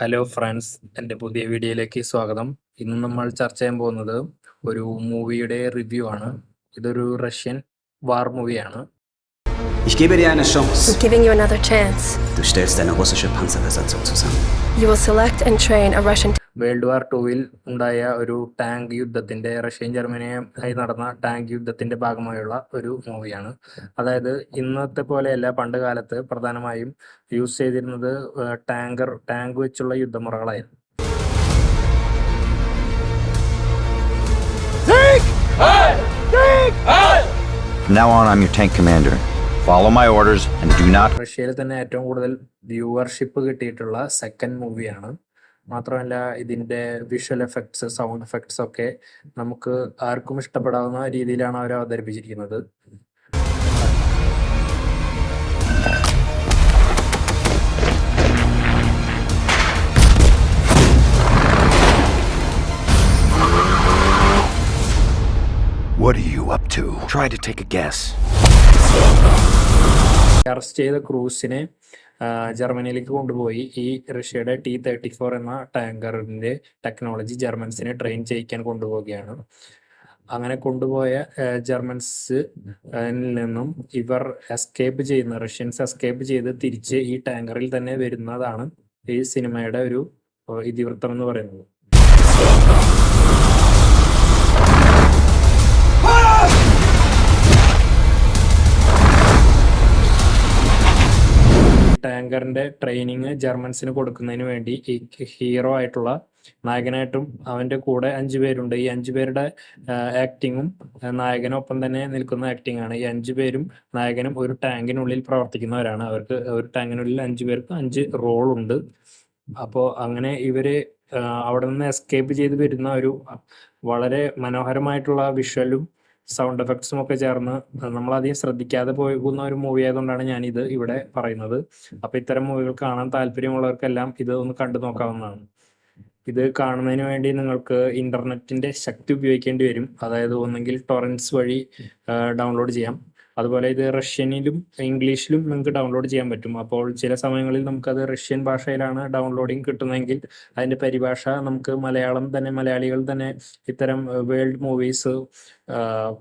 Hello friends എന്റെ പുതിയ വീഡിയോയിലേക്ക് സ്വാഗതം ഇന്ന് നമ്മൾ ചർച്ച ചെയ്യാൻ പോകുന്നത് ഒരു മൂവിയുടെ റിവ്യൂ ആണ് ഇതൊരു റഷ്യൻ വാർ മൂവിയാണ് Ich gebe dir eine Chance. I'm giving you another chance. Du stellst eine russische Panzerbesatzung zusammen. You will select and train a Russian world war ടൂവിൽ ഉണ്ടായ ഒരു ടാങ്ക് യുദ്ധത്തിന്റെ റഷ്യൻ ജർമ്മനിയുമായി നടന്ന ടാങ്ക് യുദ്ധത്തിന്റെ ഭാഗമായുള്ള ഒരു മൂവിയാണ്. അതായത് ഇന്നത്തെ പോലെയല്ല പണ്ട് കാലത്ത് പ്രധാനമായും യൂസ് ചെയ്തിരുന്നത് ടാങ്കർ ടാങ്ക് വെച്ചുള്ള യുദ്ധമുറകളായിരുന്നു. From now on, I'm your tank commander. Follow my orders and do not റഷ്യയിൽ തന്നെ ഏറ്റവും കൂടുതൽ വ്യൂവർഷിപ്പ് കിട്ടിയിട്ടുള്ള സെക്കൻഡ് മൂവിയാണ് മാത്രമല്ല ഇതിന്റെ വിഷ്വൽ എഫക്ട്സ് സൗണ്ട് എഫക്ട്സ് ഒക്കെ നമുക്ക് ആർക്കും ഇഷ്ടപ്പെടാവുന്ന രീതിയിലാണ് അവർ അവതരിപ്പിച്ചിരിക്കുന്നത് What are you up to? Try to take a guess. Arrest ചെയ്ത ക്രൂസിനെ ജർമ്മനിയിലേക്ക് കൊണ്ടുപോയി. ഈ റഷ്യയുടെ ടി തേർട്ടി ഫോർ എന്ന ടാങ്കറിന്റെ ടെക്നോളജി ജർമ്മൻസിനെ ട്രെയിൻ ചെയ്യിക്കാൻ കൊണ്ടുപോവുകയാണ്. അങ്ങനെ കൊണ്ടുപോയ ജർമ്മൻസ് നിന്നും ഇവർ എസ്കേപ്പ് ചെയ്യുന്ന റഷ്യൻസ് എസ്കേപ്പ് ചെയ്ത് തിരിച്ച് ഈ ടാങ്കറിൽ തന്നെ വരുന്നതാണ് ഈ സിനിമയുടെ ഒരു ഇതിവൃത്തം എന്ന് പറയുന്നത്. ടാങ്കറിന്റെ ട്രെയിനിങ് ജർമ്മൻസിന് കൊടുക്കുന്നതിന് വേണ്ടി ഈ ഹീറോ ആയിട്ടുള്ള നായകനായിട്ടും അവന്റെ കൂടെ അഞ്ചു പേരുണ്ട്. ഈ അഞ്ചു പേരുടെ ആക്ടിങ്ങും നായകനൊപ്പം തന്നെ നിൽക്കുന്ന ആക്ടിംഗ് ആണ്. ഈ അഞ്ചു പേരും നായകനും ഒരു ടാങ്കിനുള്ളിൽ പ്രവർത്തിക്കുന്നവരാണ്. അവർക്ക് ഒരു ടാങ്കിനുള്ളിൽ അഞ്ചു പേർക്ക് അഞ്ച് റോളുണ്ട് അപ്പോൾ അങ്ങനെ ഇവർ അവിടെ നിന്ന് എസ്കേപ്പ് ചെയ്ത് വരുന്ന ഒരു വളരെ മനോഹരമായിട്ടുള്ള വിഷ്വലും സൗണ്ട് എഫക്ട്സും ഒക്കെ ചേർന്ന് നമ്മളധികം ശ്രദ്ധിക്കാതെ പോകുന്ന ഒരു മൂവി ആയതുകൊണ്ടാണ് ഞാൻ ഇത് ഇവിടെ പറയുന്നത്. അപ്പൊ ഇത്തരം മൂവികൾ കാണാൻ താല്പര്യമുള്ളവർക്കെല്ലാം ഇത് ഒന്ന് കണ്ടു നോക്കാവുന്നതാണ്. ഇത് കാണുന്നതിന് വേണ്ടി നിങ്ങൾക്ക് ഇന്റർനെറ്റിന്റെ ശക്തി ഉപയോഗിക്കേണ്ടി വരും. അതായത് ഒന്നെങ്കിൽ ടൊറൻസ് വഴി ഡൗൺലോഡ് ചെയ്യാം. അതുപോലെ ഇത് റഷ്യനിലും ഇംഗ്ലീഷിലും നിങ്ങൾക്ക് ഡൗൺലോഡ് ചെയ്യാൻ പറ്റും. അപ്പോൾ ചില സമയങ്ങളിൽ നമുക്കത് റഷ്യൻ ഭാഷയിലാണ് ഡൗൺലോഡിങ് കിട്ടുന്നതെങ്കിൽ അതിന്റെ പരിഭാഷ നമുക്ക് മലയാളം തന്നെ മലയാളികൾ തന്നെ ഇത്തരം വേൾഡ് മൂവീസ്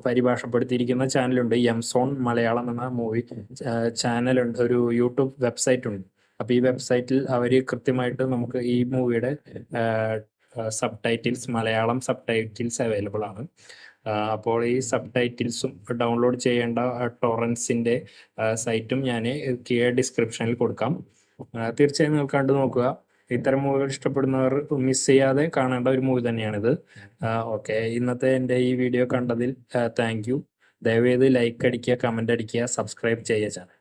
പരിഭാഷപ്പെടുത്തിയിരിക്കുന്ന ചാനലുണ്ട് എംസോൺ മലയാളം എന്ന മൂവി ചാനലുണ്ട് ഒരു യൂട്യൂബ് വെബ്സൈറ്റ് ഉണ്ട്. അപ്പൊ ഈ വെബ്സൈറ്റിൽ അവർ കൃത്യമായിട്ട് നമുക്ക് ഈ മൂവിയുടെ subtitles Malayalam subtitles available ആണ്. അപ്പോൾ ഈ സബ് ടൈറ്റിൽസും ഡൗൺലോഡ് ചെയ്യേണ്ട ടോറൻസിന്റെ സൈറ്റും ഞാൻ കീഴെ ഡിസ്ക്രിപ്ഷനിൽ കൊടുക്കാം. തീർച്ചയായും നിങ്ങൾ കണ്ടു നോക്കുക. ഇത്തരം മൂവികൾ ഇഷ്ടപ്പെടുന്നവർ മിസ് ചെയ്യാതെ കാണേണ്ട ഒരു മൂവി തന്നെയാണിത്. ഓക്കെ. ഇന്നത്തെ എന്റെ ഈ വീഡിയോ കണ്ടതിൽ താങ്ക് യു. ദയവേത് ലൈക്ക് അടിക്കുക കമന്റ് അടിക്കുക സബ്സ്ക്രൈബ് ചെയ്യുക ചാനൽ.